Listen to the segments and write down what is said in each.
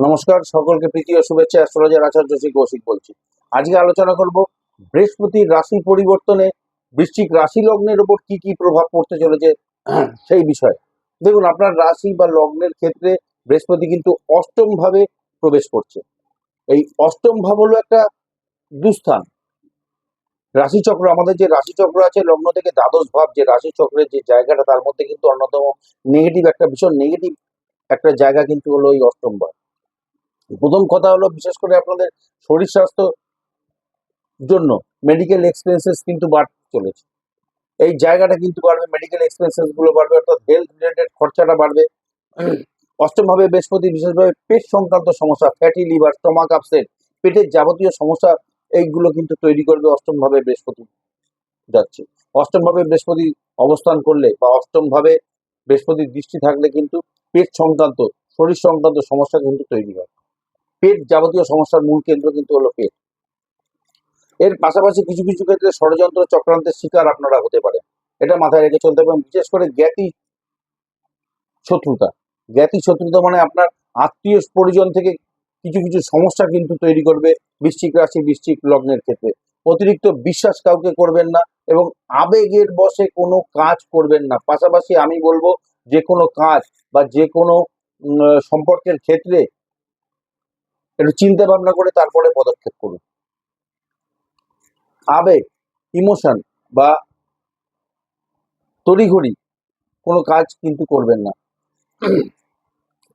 নমস্কার, সকলকে প্রীতি ও শুভেচ্ছা অ্যাস্ট্রোলজার আচার্য শ্রী কৌশিক বলছি। আজকে আলোচনা করব বৃহস্পতির রাশি পরিবর্তনে বৃশ্চিক রাশি লগ্নের উপর কি কি প্রভাব পড়তে চলেছে সেই বিষয়ে। দেখুন, আপনার রাশি বা লগ্নের ক্ষেত্রে বৃহস্পতি কিন্তু অষ্টম ভাবে প্রবেশ করছে। এই অষ্টম ভাব হলো একটা দুস্থান। রাশিচক্র, আমাদের যে রাশিচক্র আছে, লগ্ন থেকে দ্বাদশ ভাব, যে রাশিচক্রের যে জায়গাটা, তার মধ্যে কিন্তু অন্যতম নেগেটিভ একটা, ভীষণ নেগেটিভ একটা জায়গা কিন্তু হলো এই অষ্টম ভাব। প্রথম কথা হলো বিশেষ করে আপনাদের শরীর স্বাস্থ্য জন্য মেডিকেল এক্সপেন্সেস কিন্তু বাড়তে চলেছে। এই জায়গাটা কিন্তু বাড়বে মেডিকেল এক্সপেন্সেসগুলো বাড়বে, অর্থাৎ হেলথ রিলেটেড খরচাটা বাড়বে। অষ্টমভাবে বৃহস্পতি, বিশেষভাবে পেট সংক্রান্ত সমস্যা ফ্যাটি লিভার স্টমাক আপসেট পেটের যাবতীয় সমস্যা, এইগুলো কিন্তু তৈরি করবে অষ্টমভাবে বৃহস্পতি যাচ্ছে। অষ্টমভাবে বৃহস্পতি অবস্থান করলে বা অষ্টমভাবে বৃহস্পতির দৃষ্টি থাকলে কিন্তু পেট সংক্রান্ত, শরীর সংক্রান্ত সমস্যা কিন্তু তৈরি হয়। পেট যাবতীয় সমস্যার মূল কেন্দ্র কিন্তু হলো পেট এর পাশাপাশি কিছু কিছু ক্ষেত্রে ষড়যন্ত্র চক্রান্তের শিকার আপনারা হতে পারে এটা মাথায় রেখে চলতে হবে বিশেষ করে জ্ঞাতি শত্রুতা। জ্ঞাতি শত্রুতা মানে আপনার আত্মীয় পরিজন থেকে কিছু কিছু সমস্যা কিন্তু তৈরি করবে বৃশ্চিক রাশি, বৃশ্চিক লগ্নের ক্ষেত্রে। অতিরিক্ত বিশ্বাস কাউকে করবেন না এবং আবেগের বসে কোনো কাজ করবেন না। পাশাপাশি আমি বলব যে কোনো কাজ বা যে কোনো সম্পর্কের ক্ষেত্রে একটু চিন্তা ভাবনা করে তারপরে পদক্ষেপ করুন। আবেগ, ইমোশন বা তড়িঘড়ি কোনো কাজ কিন্তু করবেন না।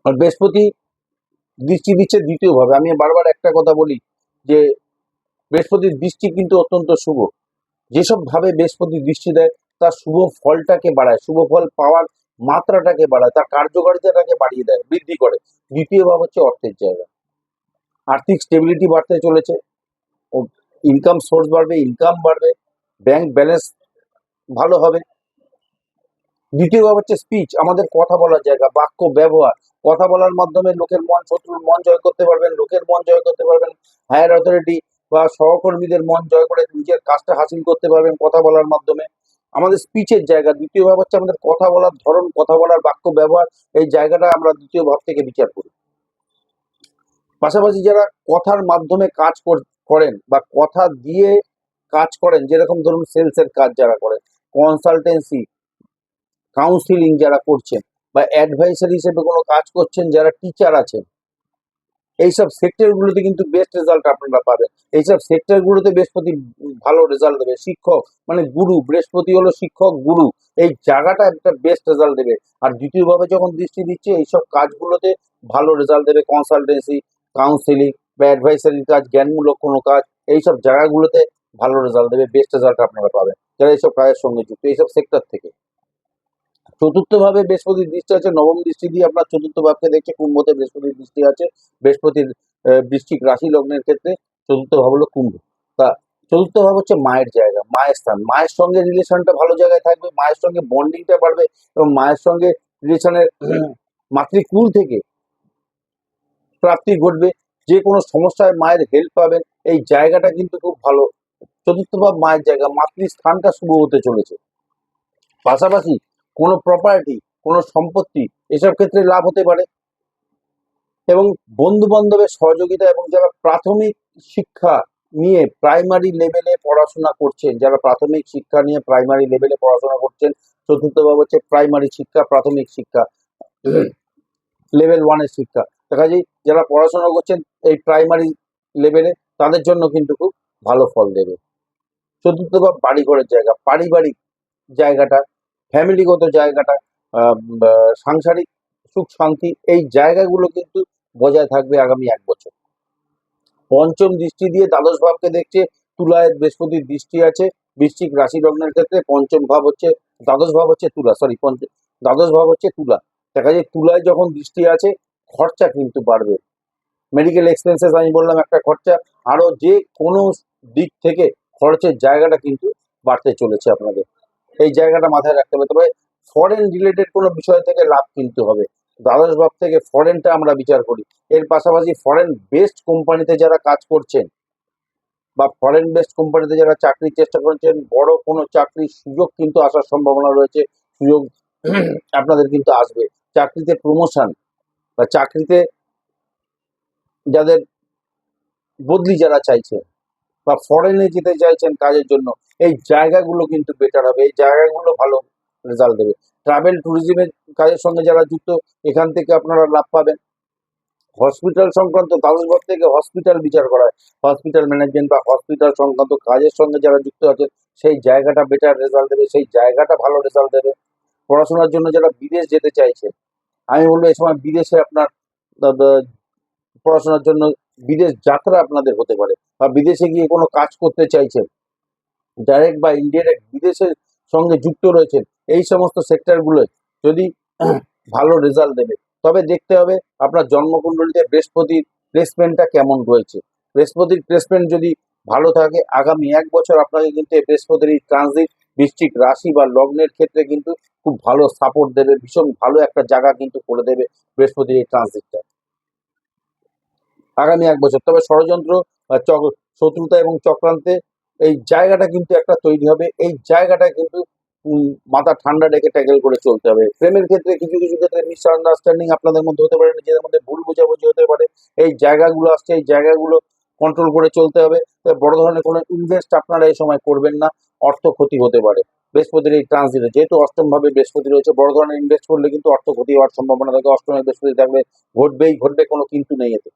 আর বৃহস্পতি দৃষ্টি দিচ্ছে দ্বিতীয়ভাবে। আমি বারবার একটা কথা বলি যে বৃহস্পতির দৃষ্টি কিন্তু অত্যন্ত শুভ। যেসব ভাবে বৃহস্পতি দৃষ্টি দেয়, তার শুভ ফলটাকে বাড়ায়, শুভ ফল পাওয়ার মাত্রাটাকে বাড়ায়, তার কার্যকারিতাটাকে বাড়িয়ে দেয়, বৃদ্ধি করে। দ্বিতীয় ভাব হচ্ছে অর্থের জায়গা। আর্থিক স্টেবিলিটি বাড়তে চলেছে, ও ইনকাম সোর্স বাড়বে ইনকাম বাড়বে ব্যাংক ব্যালেন্স ভালো হবে। দ্বিতীয় ভাব হচ্ছে স্পিচ আমাদের কথা বলার জায়গা, বাক্য ব্যবহার। কথা বলার মাধ্যমে লোকের মন শত্রুর মন জয় করতে পারবেন, লোকের মন জয় করতে পারবেন হায়ার অথরিটি বা সহকর্মীদের মন জয় করে নিজের কাজটা হাসিল করতে পারবেন কথা বলার মাধ্যমে। আমাদের স্পিচের জায়গা, দ্বিতীয় ভাব হচ্ছে আমাদের কথা বলার ধরন, কথা বলার বাক্য ব্যবহার, এই জায়গাটা আমরা দ্বিতীয় ভাব থেকে বিচার করি। পাশাপাশি যারা কথার মাধ্যমে কাজ কর- করেন বা কথা দিয়ে কাজ করেন, যেরকম ধরুন সেলসের কাজ যারা করেন কনসালটেন্সি কাউন্সিলিং যারা করছেন বা অ্যাডভাইসার হিসেবে কোনো কাজ করছেন, যারা টিচার আছেন, এইসব সেক্টরগুলোতে কিন্তু বেস্ট রেজাল্ট আপনারা পাবেন। এইসব সেক্টরগুলোতে বৃহস্পতি, ভালো রেজাল্ট দেবে। শিক্ষক মানে গুরু, বৃহস্পতি হলো শিক্ষক, গুরু, এই জায়গাটা একটা বেস্ট রেজাল্ট দেবে। আর দ্বিতীয়ভাবে যখন দৃষ্টি দিচ্ছে, এইসব কাজগুলোতে ভালো রেজাল্ট দেবে কনসালটেন্সি কাউন্সিলিং বা অ্যাডভাইসারির কাজ জ্ঞানমূলক কোনো কাজ, এইসব জায়গাগুলোতে ভালো রেজাল্ট দেবে বেস্ট রেজাল্ট আপনারা পাবেন। যারা এইসব কাজের সঙ্গে যুক্ত, এইসব সেক্টর থেকে। চতুর্থ ভাবে বৃহস্পতির দৃষ্টি আছে, নবম দৃষ্টি দিয়ে আপনার চতুর্থ ভাবকে দেখছে কুম্ভতে বৃহস্পতির দৃষ্টি আছে, বৃহস্পতির বৃশ্চিক রাশি লগ্নের ক্ষেত্রে চতুর্থ ভাব হলো কুম্ভ। তা চতুর্থ ভাব হচ্ছে মায়ের জায়গা, মায়ের স্থান। মায়ের সঙ্গে রিলেশনটা ভালো জায়গায় থাকবে, মায়ের সঙ্গে বন্ডিংটা বাড়বে এবং মায়ের সঙ্গে রিলেশনের মাতৃকুল থেকে প্রাপ্তি ঘটবে, যে কোনো সমস্যায় মায়ের হেল্প পাবেন। এই জায়গাটা কিন্তু খুব ভালো। চতুর্থ ভাব মায়ের জায়গা, মাতৃস্থানটা শুভ হতে চলেছে। পাশাপাশি কোনো প্রপার্টি কোনো সম্পত্তি, এসব ক্ষেত্রে লাভ হতে পারে। এবং বন্ধু বান্ধবের সহযোগিতা এবং যারা প্রাথমিক শিক্ষা নিয়ে প্রাইমারি লেভেলে পড়াশোনা করছেন, যারা প্রাথমিক শিক্ষা নিয়ে প্রাইমারি লেভেলে পড়াশোনা করছেন চতুর্থ ভাব হচ্ছে প্রাইমারি শিক্ষা, প্রাথমিক শিক্ষা লেভেল ওয়ানের শিক্ষা। দেখা যায় যারা পড়াশোনা করছেন এই প্রাইমারি লেভেলে তাদের জন্য কিন্তু খুব ভালো ফল দেবে। চতুর্থ ভাব বাড়িঘরের জায়গা, পারিবারিক জায়গাটা ফ্যামিলিগত জায়গাটা সাংসারিক সুখ শান্তি, এই জায়গাগুলো কিন্তু বজায় থাকবে আগামী এক বছর। পঞ্চম দৃষ্টি দিয়ে দ্বাদশ ভাবকে দেখছে তুলায় বৃহস্পতির দৃষ্টি আছে, বৃশ্চিক রাশি লগ্নের ক্ষেত্রে পঞ্চম ভাব হচ্ছে, দ্বাদশ ভাব হচ্ছে তুলা সরি পঞ্চম দ্বাদশ ভাব হচ্ছে তুলা। দেখা যায় তুলায় যখন দৃষ্টি আছে খরচা কিন্তু বাড়বে। মেডিকেল এক্সপেন্সেস আমি বললাম একটা খরচা আরও যে কোনো দিক থেকে খরচের জায়গাটা কিন্তু বাড়তে চলেছে আপনাদের। এই জায়গাটা মাথায় রাখতে হবে। তবে ফরেন রিলেটেড কোনো বিষয় থেকে লাভ কিন্তু হবে। দ্বাদশ ভাব থেকে ফরেনটা আমরা বিচার করি। এর পাশাপাশি ফরেন বেসড কোম্পানিতে যারা কাজ করছেন বা ফরেন বেসড কোম্পানিতে যারা চাকরির চেষ্টা করছেন, বড় কোনো চাকরির সুযোগ কিন্তু আসার সম্ভাবনা রয়েছে। সুযোগ আপনাদের কিন্তু আসবে। চাকরিতে প্রমোশন বা চাকরিতে যাদের বদলি যারা চাইছেন বা ফরেনে যেতে চাইছেন কাজের জন্য, এই জায়গাগুলো কিন্তু বেটার হবে। এই জায়গাগুলো ভালো রেজাল্ট দেবে। ট্রাভেল ট্যুরিজমের কাজের সঙ্গে যারা যুক্ত, এখান থেকে আপনারা লাভ পাবেন। হসপিটাল সংক্রান্ত, কাগজপত্র থেকে হসপিটাল বিচার করা হয়। হসপিটাল ম্যানেজমেন্ট বা হসপিটাল সংক্রান্ত কাজের সঙ্গে যারা যুক্ত আছে, সেই জায়গাটা বেটার রেজাল্ট দেবে। সেই জায়গাটা ভালো রেজাল্ট দেবে। পড়াশোনার জন্য যারা বিদেশ যেতে চাইছে আমি বলব এই সময় বিদেশে আপনার পড়াশোনার জন্য বিদেশ যাত্রা আপনাদের হতে পারে। বা বিদেশে গিয়ে কোনো কাজ করতে চাইছেন ডাইরেক্ট বা ইনডিরেক্ট বিদেশের সঙ্গে যুক্ত রয়েছেন, এই সমস্ত সেক্টরগুলো যদি ভালো রেজাল্ট দেবে, তবে দেখতে হবে আপনার জন্মকুণ্ডলিতে বৃহস্পতির প্লেসমেন্টটা কেমন রয়েছে। বৃহস্পতির প্লেসমেন্ট যদি ভালো থাকে। আগামী এক বছর আপনাকে কিন্তু এই বৃহস্পতির ট্রানজিট বৃশ্চিক রাশি বা লগ্নের ক্ষেত্রে কিন্তু খুব ভালো সাপোর্ট দেবে, ভীষণ ভালো একটা জায়গা কিন্তু করে দেবে বৃহস্পতির এই ট্রানজিটটা আগামী এক বছর। তবে ষড়যন্ত্র শত্রুতা এবং চক্রান্তে এই জায়গাটা কিন্তু একটা তৈরি হবে। এই জায়গাটা কিন্তু মাথা ঠান্ডা রেখে ট্যাকেল করে চলতে হবে। প্রেমের ক্ষেত্রে কিছু কিছু ক্ষেত্রে মিসআন্ডারস্ট্যান্ডিং আপনাদের মধ্যে হতে পারে, নিজেদের মধ্যে ভুল বোঝাবুঝি হতে পারে। এই জায়গাগুলো আসছে, এই জায়গাগুলো কন্ট্রোল করে চলতে হবে। বড় ধরনের কোনো ইনভেস্ট আপনারা এই সময় করবেন না, অর্থ ক্ষতি হতে পারে। বৃহস্পতির এই ট্রানজিটে যেহেতু অষ্টম ভাবে বৃহস্পতি রয়েছে, বড় ধরনের ইনভেস্ট করলে কিন্তু অর্থ ক্ষতি হওয়ার সম্ভাবনা থাকে। অষ্টমে বৃহস্পতি থাকলে ঘটবেই, ঘটবে কোনো কিন্তু নেই এতে।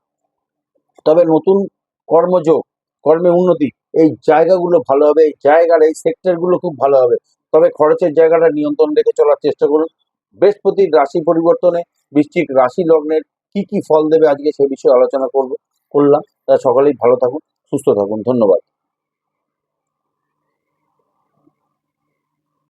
তবে নতুন কর্মযোগ, কর্মে উন্নতি, এই জায়গাগুলো ভালো হবে, এই জায়গার, এই সেক্টরগুলো খুব ভালো হবে। তবে খরচের জায়গাটা নিয়ন্ত্রণ রেখে চলার চেষ্টা করুন। বৃহস্পতির রাশি পরিবর্তনে বৃশ্চিক রাশি লগ্নের কি কি ফল দেবে আজকে সে বিষয়ে আলোচনা করব, করলাম। তা সকলেই ভালো থাকুন। সুস্থ থাকুন ধন্যবাদ।